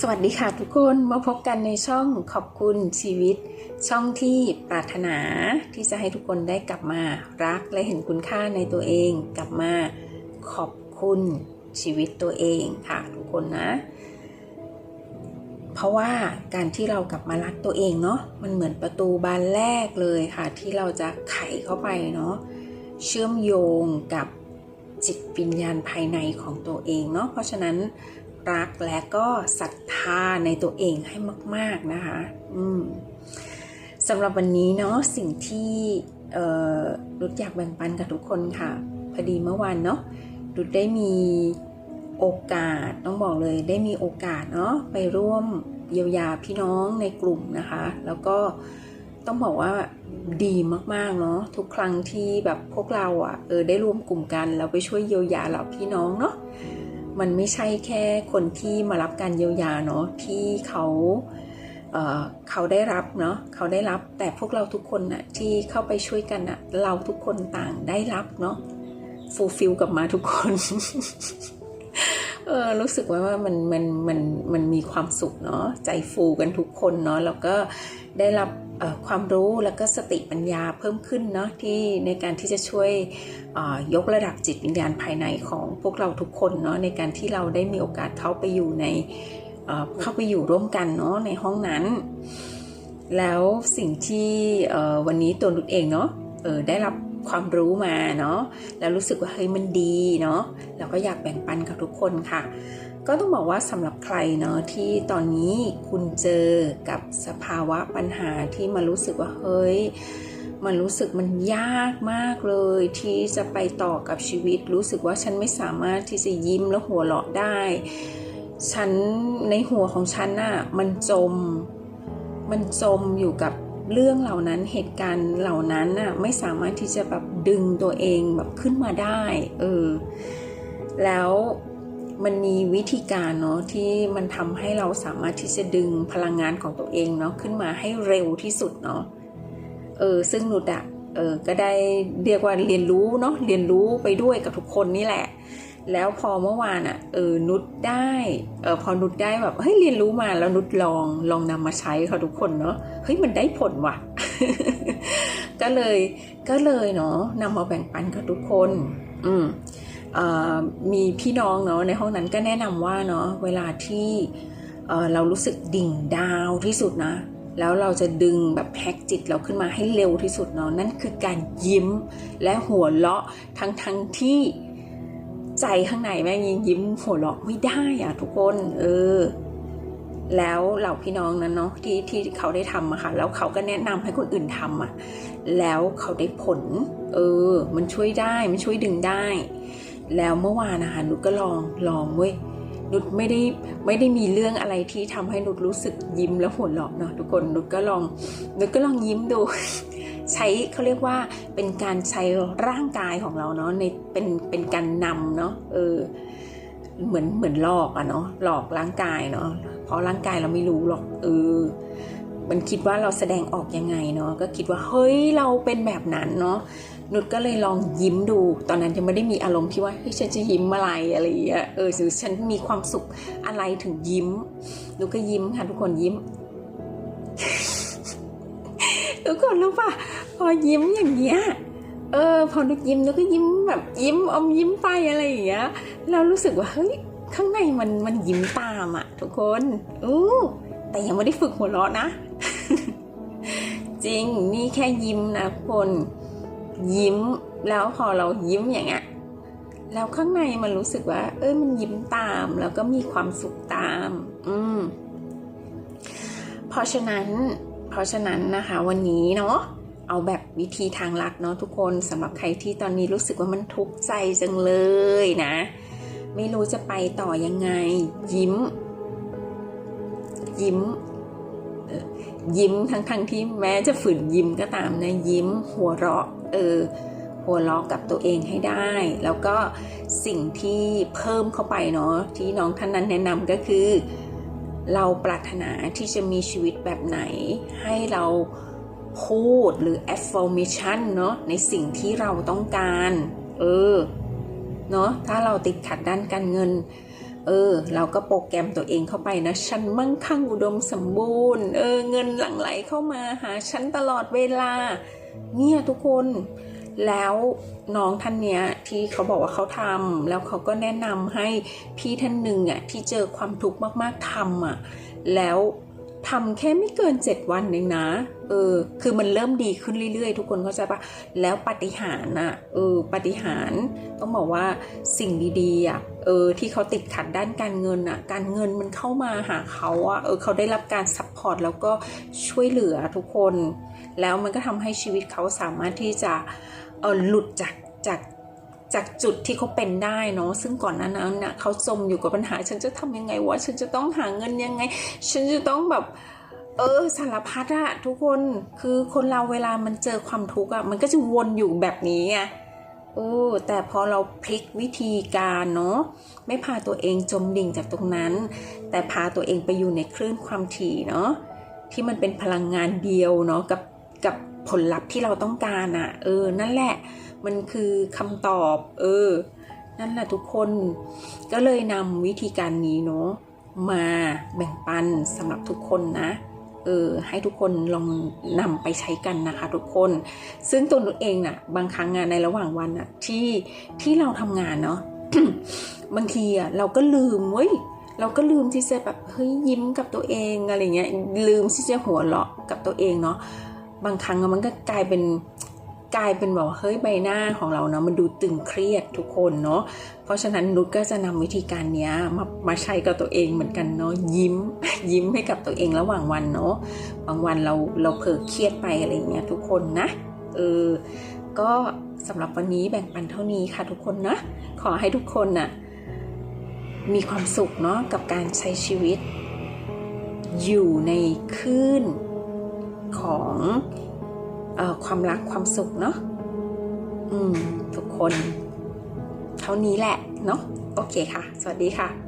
สวัสดีค่ะทุกคนมาพบกันในช่องขอบคุณชีวิต ช่องที่ปรารถนาที่จะให้ทุกคนได้กลับมารักและเห็นคุณค่าในตัวเอง กลับมาขอบคุณชีวิตตัวเองค่ะทุกคนนะ เพราะว่าการที่เรากลับมารักตัวเองเนาะมันเหมือนประตูบานแรกเลยค่ะ ที่เราจะไขเข้าไปเนาะเชื่อมโยงกับจิตวิญญาณภายในของตัวเองเนาะเพราะฉะนั้น รักและก็ศรัทธาในตัวเองให้มาก ๆนะคะ อืมสำหรับวันนี้เนาะสิ่งที่รุดอยากแบ่งปันกับทุกคนค่ะ พอดีเมื่อวานเนาะรุดได้มีโอกาสต้องบอกเลยได้มีโอกาสเนาะไปร่วมเยียวยาพี่น้องในกลุ่มนะคะ แล้วก็ต้องบอกว่าดีมากๆเนาะทุกครั้งที่แบบพวกเราอะ่ะเออได้รวมกลุ่มกันแล้วไปช่วยเยียวยาเหล่าพี่น้องเนาะ มันไม่ใช่แค่คนที่มารับการเยียวยาเนาะที่เขาเเขาได้รับเนาะเขาได้รับแต่พวกเราทุกคนน่ะที่เข้าไปช่วยกันน่ะเราทุกคนต่างได้รับเนาะฟูลฟิลกลับมาทุกคนเออรู้สึกว่าว่ามันมันมันมันมีความสุขเนาะใจฟูกันทุกคนเนาะแล้วก็ได้รับ ความรู้แล้วก็สติปัญญาเพิ่มขึ้นเนาะที่ในการที่จะช่วยยกระดับจิตวิญญาณภายในของพวกเราทุกคนเนาะในการที่เราได้มีโอกาสเข้าไปอยู่ในเข้าไปอยู่ร่วมกันเนาะในห้องนั้น แล้วสิ่งที่วันนี้ตัวนุชเองเนาะได้รับความรู้มาเนาะแล้วรู้สึกว่าเฮ้ยมันดีเนาะแล้วก็อยากแบ่งปันกับทุกคนค่ะ ก็ต้องบอกว่าสำหรับใครเนาะที่ตอนนี้คุณเจอกับสภาวะปัญหาที่มารู้สึกว่าเฮ้ยมันรู้สึกมันยากมากเลย ที่จะไปต่อกับชีวิต รู้สึกว่าฉันไม่สามารถที่จะยิ้มแล้วหัวเราะได้ ฉันในหัวของฉันน่ะมันจม มันจมอยู่กับเรื่องเหล่านั้นเหตุการณ์เหล่านั้นน่ะไม่สามารถที่จะแบบดึงตัวเองแบบขึ้นมาได้ เออ แล้ว มันมีวิธีการเนาะที่มันทำให้เราสามารถที่จะดึงพลังงานของตัวเองเนาะขึ้นมาให้เร็วที่สุดเนาะเออซึ่งนุดอะเออก็ได้เรียกว่าเรียนรู้เนาะเรียนรู้ไปด้วยกับทุกคนนี่แหละ แล้วพอเมื่อวานอะเออนุดได้เออพอนุดได้แบบเฮ้ยเรียนรู้มาแล้วนุดลองลองนำมาใช้ค่ะทุกคนเนาะเฮ้ยมันได้ผลว่ะ ก็เลยก็เลยเนาะนำมาแบ่งปันกับทุกคน อืม มีพี่น้องเนาะในห้องนั้นก็แนะนำว่าเนาะเวลาที่เรารู้สึกดิ่งดาวที่สุดนะ แล้วเราจะดึงแบบแพ็กจิตเราขึ้นมาให้เร็วที่สุดเนาะนั่นคือการยิ้มและหัวเราะทั้งทั้งที่ใจข้างในแม่งยังยิ้มหัวเราะไม่ได้อะทุกคนเออแล้วเหล่าพี่น้องนั้นเนาะที่ที่เขาได้ทำอะค่ะแล้วเขาก็แนะนำให้คนอื่นทำอะแล้วเขาได้ผล เออ มันช่วยได้มันช่วยดึงได้ แล้วเมื่อวานนะคะนุชก็ลองลองเว้ยนุชไม่ได้ไม่ได้มีเรื่องอะไรที่ทำให้นุชรู้สึกยิ้มแล้วหัวเราะเนาะทุกคนนุชก็ลองนุชก็ลองยิ้มดู ใช้เขาเรียกว่าเป็นการใช้ร่างกายของเราเนาะในเป็นเป็นการนำเนาะเออเหมือนเหมือนหลอกอะเนาะหลอกร่างกายเนาะเพราะร่างกายเราไม่รู้หรอกเออมันคิดว่าเราแสดงออกยังไงเนาะก็คิดว่าเฮ้ยเราเป็นแบบนั้นเนาะ นุชก็เลยลองยิ้มดู ตอนนั้นยังไม่ได้มีอารมณ์ที่ว่าเฮ้ยฉันจะยิ้มอะไรอะไรอย่างเงี้ยเออหรือฉันมีความสุขอะไรถึงยิ้มนุชก็ยิ้มค่ะทุกคนยิ้ม ทุกคนรู้ป่ะพอยิ้มอย่างเงี้ยเออพอนุชยิ้มนุชก็ยิ้มแบบยิ้มอมยิ้มไปอะไรอย่างเงี้ยเรารู้สึกว่าเฮ้ยข้างในมันมันยิ้มตามอะทุกคนอู้แต่ยังไม่ได้ฝึกหัวเราะนะ จริงนี่แค่ยิ้มนะคน ยิ้มแล้วพอเรายิ้มอย่างเงี้ยแล้วข้างในมันรู้สึกว่า เอ้ยมันยิ้มตาม แล้วก็มีความสุขตาม อืม เพราะฉะนั้น เพราะฉะนั้นนะคะ วันนี้เนาะเอาแบบวิธีทางลัดเนาะทุกคนสำหรับใครที่ตอนนี้รู้สึกว่ามันทุกข์ใจจังเลยนะ ไม่รู้จะไปต่อยังไง ยิ้ม ยิ้มยิ้มทั้งๆทที่แม้จะฝืนยิ้มก็ตามนะยิ้มหัวเราะ เออหัวเราะกับตัวเองให้ได้ แล้วก็สิ่งที่เพิ่มเข้าไปเนาะที่น้องท่านนั้นแนะนำก็คือ เราปรารถนาที่จะมีชีวิตแบบไหน ให้เราพูดหรือ affirmation เนาะในสิ่งที่เราต้องการ เออเนาะถ้าเราติดขัดด้านการเงิน เออ เราก็โปรแกรมตัวเองเข้าไปนะฉันมั่งคั่งอุดมสมบูรณ์ เออ เงินหลั่งไหลเข้ามาหาฉันตลอดเวลา เนี่ยทุกคนแล้วน้องท่านเนี้ยที่เขาบอกว่าเขาทำแล้วเขาก็แนะนำให้พี่ท่านหนึ่งอะที่เจอความทุกข์มากๆทำอะแล้ว ทำแค่ไม่เกิน 7 วันเองนะ เออ คือมันเริ่มดีขึ้นเรื่อยๆ ทุกคนเข้าใจปะแล้วปฏิหารน่ะ เออ ปฏิหารต้องบอกว่าสิ่งดีๆอะ เออ ที่เขาติดขัดด้านการเงินอะ การเงินมันเข้ามาหาเขาอะ เออ เขาได้รับการซัพพอร์ตแล้วก็ช่วยเหลือทุกคน แล้วมันก็ทำให้ชีวิตเขาสามารถที่จะ เออ หลุดจากจาก จากจุดที่เขาเป็นได้เนาะซึ่งก่อนหน้านั้นน่ะเขาจมอยู่กับปัญหา ฉันจะทำยังไงวะฉันจะต้องหาเงินยังไง ฉันจะต้องแบบเออสารพัดอะทุกคนคือคนเราเวลามันเจอความทุกข์อะมันก็จะวนอยู่แบบนี้ไงโอ้แต่พอเราพลิกวิธีการเนาะไม่พาตัวเองจมดิ่งจากตรงนั้น แต่พาตัวเองไปอยู่ในคลื่นความถี่เนาะที่มันเป็นพลังงานเดียวเนาะกับกับผลลัพธ์ที่เราต้องการอะเออนั่นแหละ มันคือคำตอบ เออ นั่นแหละทุกคน ก็เลยนำวิธีการนี้เนาะมาแบ่งปันสำหรับทุกคนนะเออให้ทุกคนลองนำไปใช้กันนะคะทุกคน ซึ่งตัวหนูเองน่ะ บางครั้งอะในระหว่างวันอะที่ที่เราทำงานเนาะบางทีอะเราก็ลืมเว้ยเราก็ลืมที่จะแบบเฮ้ยยิ้มกับตัวเองอะไรเงี้ยลืมที่จะหัวเราะกับตัวเองเนาะบางครั้งมันก็กลายเป็น กลายเป็นแบบว่าเฮ้ยใบหน้าของเราเนาะมันดูตึงเครียดทุกคนเนาะเพราะฉะนั้นนุชก็จะนำวิธีการเนี้ยมามาใช้กับตัวเองเหมือนกันเนาะยิ้มยิ้มให้กับตัวเองระหว่างวันเนาะบางวันเราเราเผลอเครียดไปอะไรเงี้ยทุกคนนะเออก็สำหรับวันนี้แบ่งปันเท่านี้ค่ะทุกคนนะ ขอให้ทุกคนน่ะมีความสุขเนาะกับการใช้ชีวิต อยู่ในคลื่นของ ความรักความสุขเนาะอืม ทุกคน เท่านี้แหละ เนาะโอเคค่ะ สวัสดีค่ะ